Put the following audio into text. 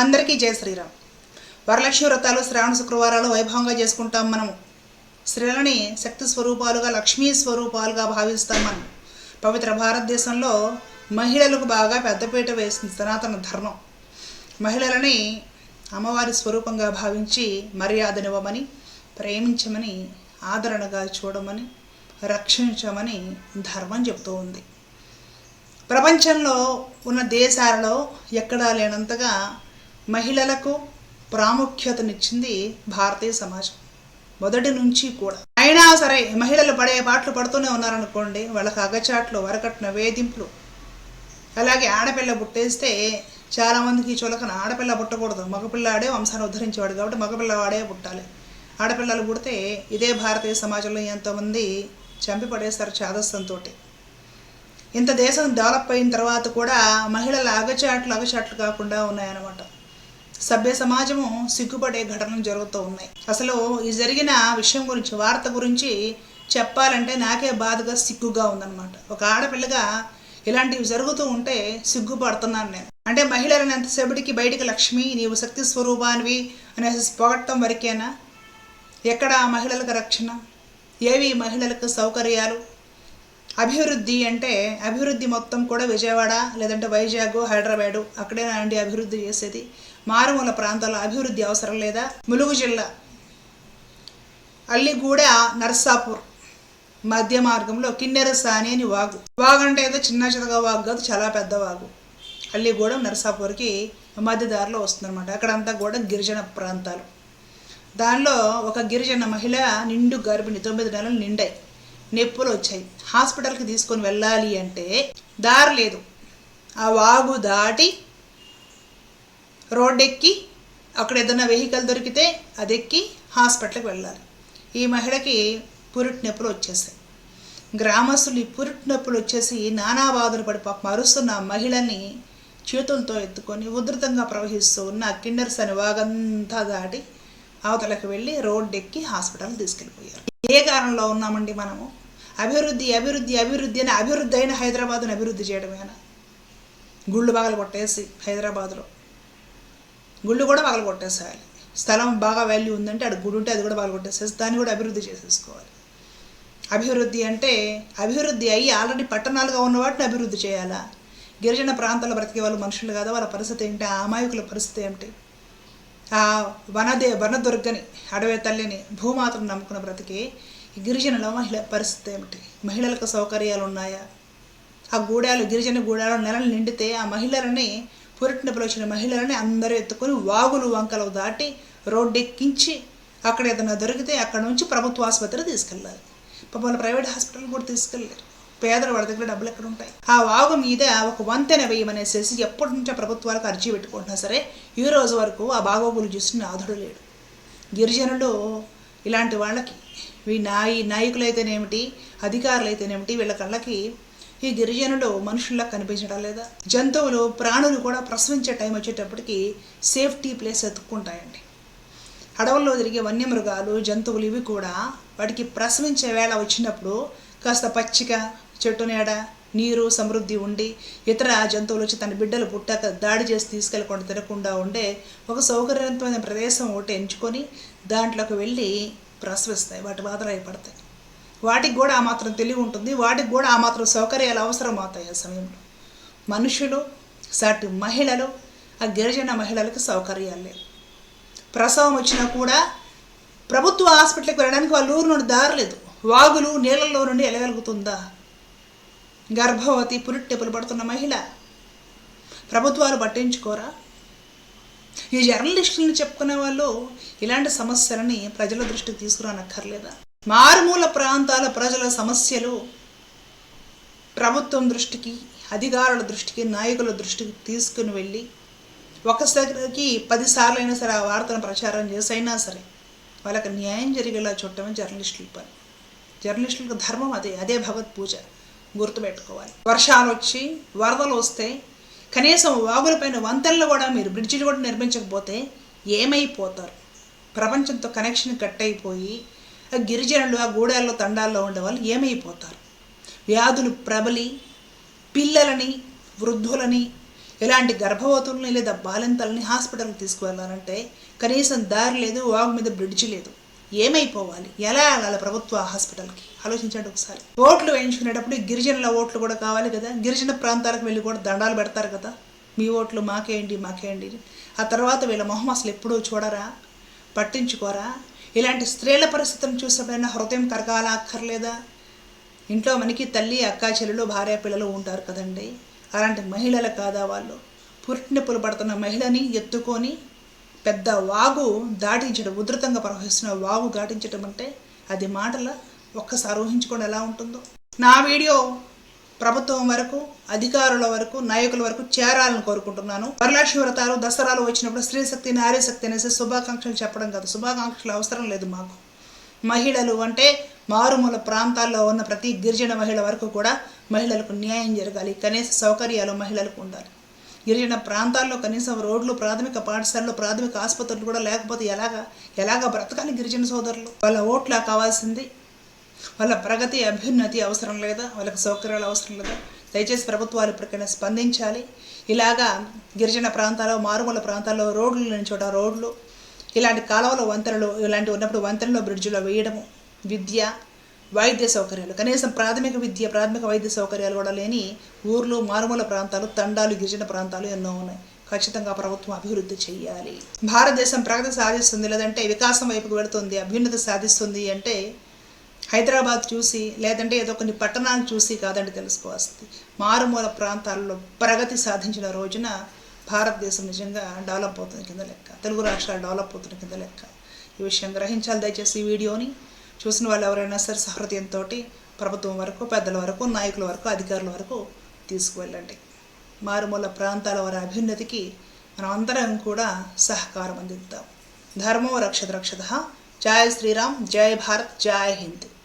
అందరికీ జయ శ్రీరామ్. వరలక్ష్మి వ్రతాలు శ్రావణ శుక్రవారాలు వైభవంగా చేసుకుంటాం మనం స్త్రీలని శక్తి స్వరూపాలుగా లక్ష్మీ స్వరూపాలుగా భావిస్తాం మనం. పవిత్ర భారతదేశంలో మహిళలకు బాగా పెద్దపీట వేసింది సనాతన ధర్మం. మహిళలని అమ్మవారి స్వరూపంగా భావించి మర్యాదనివ్వమని ప్రేమించమని ఆదరణగా చూడమని రక్షించమని ధర్మం చెబుతూ ఉంది. ప్రపంచంలో ఉన్న దేశాలలో ఎక్కడా లేనంతగా మహిళలకు ప్రాముఖ్యతనిచ్చింది భారతీయ సమాజం. మొదటి నుంచి కూడా. అయినా సరే మహిళలు పడే పాటలు పడుతూనే ఉన్నారనుకోండి వాళ్ళకి అగచాట్లు వరకట్న వేధింపులు. అలాగే ఆడపిల్ల పుట్టేస్తే చాలామందికి చులకన. ఆడపిల్ల పుట్టకూడదు. మగపిల్లాడే వంశాన్ని ఉద్ధరించేవాడు కాబట్టి మగపిల్లవాడే పుట్టాలి. ఆడపిల్లలు పుడితే ఇదే భారతీయ సమాజంలో ఎంతోమంది చంపి పడేస్తారు చాదస్సంతో ఇంత దేశం డెవలప్ అయిన తర్వాత కూడా మహిళల అగచాట్లు అగచాట్లు కాకుండా ఉన్నాయన్నమాట. సభ్య సమాజము సిగ్గుపడే ఘటనలు జరుగుతూ ఉన్నాయి. అసలు ఈ జరిగిన విషయం గురించి వార్త గురించి చెప్పాలంటే నాకే బాధగా సిగ్గుగా ఉందన్నమాట. ఒక ఆడపిల్లగా ఇలాంటివి జరుగుతూ ఉంటే సిగ్గుపడుతున్నాను నేను. అంటే మహిళలను ఎంతసేపటికి బయటికి లక్ష్మి నీవు శక్తి స్వరూపానివి అనేసి పొగట్టం వరకేనా? ఎక్కడ మహిళలకు రక్షణ? ఏవి మహిళలకు సౌకర్యాలు? అభివృద్ధి అంటే అభివృద్ధి మొత్తం కూడా విజయవాడ లేదంటే వైజాగ్ హైదరాబాదు అక్కడే అండి అభివృద్ధి చేసేది. మారుమూల ప్రాంతాల్లో అభివృద్ధి అవసరం లేదా? ములుగు జిల్లా అల్లిగూడ నర్సాపూర్ మధ్య మార్గంలో కిన్నెర సాని అని వాగు. వాగు అంటే ఏదో చిన్న చిన్నగా వాగు కాదు చాలా పెద్ద వాగు. అల్లిగూడెం నర్సాపూర్కి మధ్య దారిలో వస్తుందన్నమాట. అక్కడంతా కూడా గిరిజన ప్రాంతాలు. దానిలో ఒక గిరిజన మహిళ నిండు గర్భిణి తొమ్మిది నెలలు నిండాయి. నొప్పులు వచ్చాయి. హాస్పిటల్కి తీసుకొని వెళ్ళాలి అంటే దారి లేదు. ఆ వాగు దాటి రోడ్డెక్కి అక్కడ ఏదైనా వెహికల్ దొరికితే అది ఎక్కి హాస్పిటల్కి వెళ్ళాలి. ఈ మహిళకి పురిటి నొప్పులు వచ్చేసాయి గ్రామస్తులు ఈ పురిటి నొప్పులు వచ్చేసి నానా బాధలు పడి పాప మరుస్తున్న మహిళని చేతులతో ఎత్తుకొని ఉధృతంగా ప్రవహిస్తూ ఉన్న కిండర్స్ అని వాగంతా దాటి అవతలకు వెళ్ళి రోడ్డు ఎక్కి హాస్పిటల్ తీసుకెళ్ళిపోయారు. ఏ కారణంలో ఉన్నామండి మనము? అభివృద్ధి అభివృద్ధి అభివృద్ధి అని అభివృద్ధి అయిన హైదరాబాద్ను అభివృద్ధి చేయడమేనా? గుళ్ళు బాగలు కొట్టేసి హైదరాబాద్లో గుళ్ళు కూడా పగల కొట్టేసేయాలి స్థలం బాగా వాల్యూ ఉందంటే అక్కడ గుడి ఉంటే అది కూడా పగల కొట్టేసేసి దాన్ని కూడా అభివృద్ధి చేసేసుకోవాలి. అభివృద్ధి అంటే అభివృద్ధి అయ్యి ఆల్రెడీ పట్టణాలుగా ఉన్న వాటిని అభివృద్ధి చేయాలా? గిరిజన ప్రాంతాల్లో బ్రతికే వాళ్ళు మనుషులు కాదా? వాళ్ళ పరిస్థితి ఏంటి? ఆ అమాయకుల పరిస్థితి ఏమిటి? ఆ వనదే వనదుర్గని అడవి తల్లిని భూమాతను నమ్ముకున్న బ్రతికి గిరిజనుల మహిళ పరిస్థితి ఏమిటి? మహిళలకు సౌకర్యాలు ఉన్నాయా? ఆ గూడాలు గిరిజన గూడాలు నెలలు నిండితే ఆ మహిళలని పురిటినొప్పులు వచ్చిన మహిళలని అందరూ ఎత్తుకొని వాగులు వంకలు దాటి రోడ్డు ఎక్కించి అక్కడ ఏదైనా దొరికితే అక్కడ నుంచి ప్రభుత్వ ఆసుపత్రి తీసుకెళ్ళాలి పాపం ప్రైవేట్ హాస్పిటల్ కూడా తీసుకెళ్ళారు పేదలు వాళ్ళ దగ్గర డబ్బులు ఎక్కడ ఉంటాయి? ఆ వాగు మీద ఒక వంతెన వేయమనేసేసి ఎప్పటి నుంచో ప్రభుత్వాలకు అర్జీ పెట్టుకుంటున్నా సరే ఈ రోజు వరకు ఆ బాగోగులు చూసిన ఆధుడు లేడు. గిరిజనులు ఇలాంటి వాళ్ళకి ఈ నాయి అయితేనేమిటి అధికారులు అయితేనేమిటి వీళ్ళ కళ్ళకి ఈ గిరిజనులు మనుషుల్లా కనిపించడం లేదా? జంతువులు ప్రాణులు కూడా ప్రసవించే టైం వచ్చేటప్పటికి సేఫ్టీ ప్లేస్ ఎత్తుక్కుంటాయండి. అడవుల్లో తిరిగే వన్యమృగాలు జంతువులు ఇవి కూడా వాటికి ప్రసవించే వేళ వచ్చినప్పుడు కాస్త పచ్చిక చెట్టు నీడ నీరు సమృద్ధి ఉండి ఇతర జంతువులు వచ్చి తన బిడ్డలు పుట్టాక దాడి చేసి తీసుకెళ్ళకుండా తినకుండా ఉండే ఒక సౌకర్యవంతమైన ప్రదేశం ఒకటి ఎంచుకొని దాంట్లోకి వెళ్ళి ప్రసవిస్తాయి. వాటి బాధలు పడతాయి. వాటికి కూడా ఆ మాత్రం తెలివి ఉంటుంది. వాటికి కూడా ఆ మాత్రం సౌకర్యాలు అవసరం అవుతాయి ఆ సమయంలో. మనుషులు సాటి మహిళలు ఆ గిరిజన మహిళలకు సౌకర్యాలు లేవు. ప్రసవం వచ్చినా కూడా ప్రభుత్వ హాస్పిటల్కి వెళ్ళడానికి వాళ్ళ ఊరు నుండి దారలేదు. వాగులు నీళ్ళల్లో నుండి వెళ్ళగలుగుతుందా గర్భవతి పురిట్టెప్పులు పడుతున్న మహిళ ప్రభుత్వాలు పట్టించుకోరా? ఈ జర్నలిస్టులను చెప్పుకునే వాళ్ళు ఇలాంటి సమస్యలని ప్రజల దృష్టికి తీసుకురానక్కర్లేదా? మారుమూల ప్రాంతాల ప్రజల సమస్యలు ప్రభుత్వం దృష్టికి అధికారుల దృష్టికి నాయకుల దృష్టికి తీసుకుని వెళ్ళి ఒకసారికి పదిసార్లు అయినా సరే ఆ వార్తను ప్రచారం చేసైనా సరే వాళ్ళకి న్యాయం జరిగేలా చూడటమే జర్నలిస్టుల పని. జర్నలిస్టులకు ధర్మం అదే అదే భగవత్ పూజ గుర్తుపెట్టుకోవాలి. వర్షాలు వచ్చి వరదలు వస్తే కనీసం వాగులపైన వంతెనలు కూడా మీరు బ్రిడ్జిలు కూడా నిర్మించకపోతే ఏమైపోతారు? ప్రపంచంతో కనెక్షన్ కట్ అయిపోయి ఆ గిరిజనులు ఆ గూడాల్లో తండాల్లో ఉండే వాళ్ళు ఏమైపోతారు? వ్యాధులు ప్రబలి పిల్లలని వృద్ధులని ఇలాంటి గర్భవతుల్ని లేదా బాలింతల్ని హాస్పిటల్కి తీసుకువెళ్ళాలంటే కనీసం దారి లేదు వాగు మీద బ్రిడ్జ్ లేదు. ఏమైపోవాలి? ఎలా వెళ్ళాలి ప్రభుత్వ హాస్పిటల్కి? ఆలోచించండి ఒకసారి. ఓట్లు వేయించుకునేటప్పుడు గిరిజనుల ఓట్లు కూడా కావాలి కదా? గిరిజన ప్రాంతాలకు వెళ్ళి కూడా దండాలు పెడతారు కదా? మీ ఓట్లు మాకేయండి మాకేయండి. ఆ తర్వాత వీళ్ళ మొహం అసలు ఎప్పుడూ చూడరా? పట్టించుకోరా? ఇలాంటి స్త్రీల పరిస్థితులను చూసినప్పుడైనా హృదయం కరగాల అక్కర్లేదా? ఇంట్లో మనకి తల్లి అక్క చెల్లెలు భార్య పిల్లలు ఉంటారు కదండి. అలాంటి మహిళలు కాదా వాళ్ళు? పుట్టినొప్పులు పడుతున్న మహిళని ఎత్తుకొని పెద్ద వాగు దాటించడం ఉధృతంగా ప్రవహిస్తున్న వాగు దాటించడం అంటే అది మాటల ఒక్కసారి ఊహించుకోండి ఎలా ఉంటుందో. నా వీడియో ప్రభుత్వం వరకు అధికారుల వరకు నాయకుల వరకు చేరాలని కోరుకుంటున్నాను. వరలక్ష్మి వ్రతాలు దసరాలు వచ్చినప్పుడు స్త్రీ శక్తి నారీ శక్తి అనేసి శుభాకాంక్షలు చెప్పడం కాదు. శుభాకాంక్షలు అవసరం లేదు మాకు. మహిళలు అంటే మారుమూల ప్రాంతాల్లో ఉన్న ప్రతి గిరిజన మహిళ వరకు కూడా మహిళలకు న్యాయం జరగాలి. కనీస సౌకర్యాలు మహిళలకు ఉండాలి. గిరిజన ప్రాంతాల్లో కనీసం రోడ్లు ప్రాథమిక పాఠశాలలు ప్రాథమిక ఆసుపత్రులు కూడా లేకపోతే ఎలాగా ఎలాగా బ్రతకాలి గిరిజన సోదరులు? వాళ్ళ ఓట్లా కావాల్సింది వాళ్ళ ప్రగతి అభ్యున్నతి అవసరం లేదా వాళ్ళకి సౌకర్యాలు అవసరం లేదా దయచేసి ప్రభుత్వాలు ఇప్పటికైనా స్పందించాలి. ఇలాగా గిరిజన ప్రాంతాల్లో మారుమూల ప్రాంతాల్లో రోడ్లు లేని చోట రోడ్లు ఇలాంటి కాలువలు వంతెనలు ఇలాంటి ఉన్నప్పుడు వంతెనలో బ్రిడ్జిలో వేయడము విద్య వైద్య సౌకర్యాలు. కనీసం ప్రాథమిక విద్య ప్రాథమిక వైద్య సౌకర్యాలు కూడా లేని ఊర్లు మారుమూల ప్రాంతాలు తండాలు గిరిజన ప్రాంతాలు ఎన్నో ఉన్నాయి. ఖచ్చితంగా ప్రభుత్వం అభివృద్ధి చేయాలి. భారతదేశం ప్రగతి సాధిస్తుంది లేదంటే వికాసం వైపుకు వెళుతుంది అభ్యున్నతి సాధిస్తుంది అంటే హైదరాబాద్ చూసి లేదంటే ఏదో కొన్ని పట్టణాలు చూసి కాదండి తెలుసుకోవాల్సింది. మారుమూల ప్రాంతాల్లో ప్రగతి సాధించిన రోజున భారతదేశం నిజంగా డెవలప్ అవుతుంది కింద లెక్క. తెలుగు రాష్ట్రాలు డెవలప్ అవుతున్న కింద లెక్క. ఈ విషయం గ్రహించాలి దయచేసి ఈ వీడియోని. చూసిన వాళ్ళు ఎవరైనా సరే సహృదయంతో ప్రభుత్వం వరకు పెద్దల వరకు నాయకుల వరకు అధికారుల వరకు తీసుకువెళ్ళండి. మారుమూల ప్రాంతాల వారి అభ్యున్నతికి మనం అందరం కూడా సహకారం అందిద్దాం. ధర్మో రక్షత రక్షత. జయ శ్రీరామ్ జయ భారత్ జయ హింద్.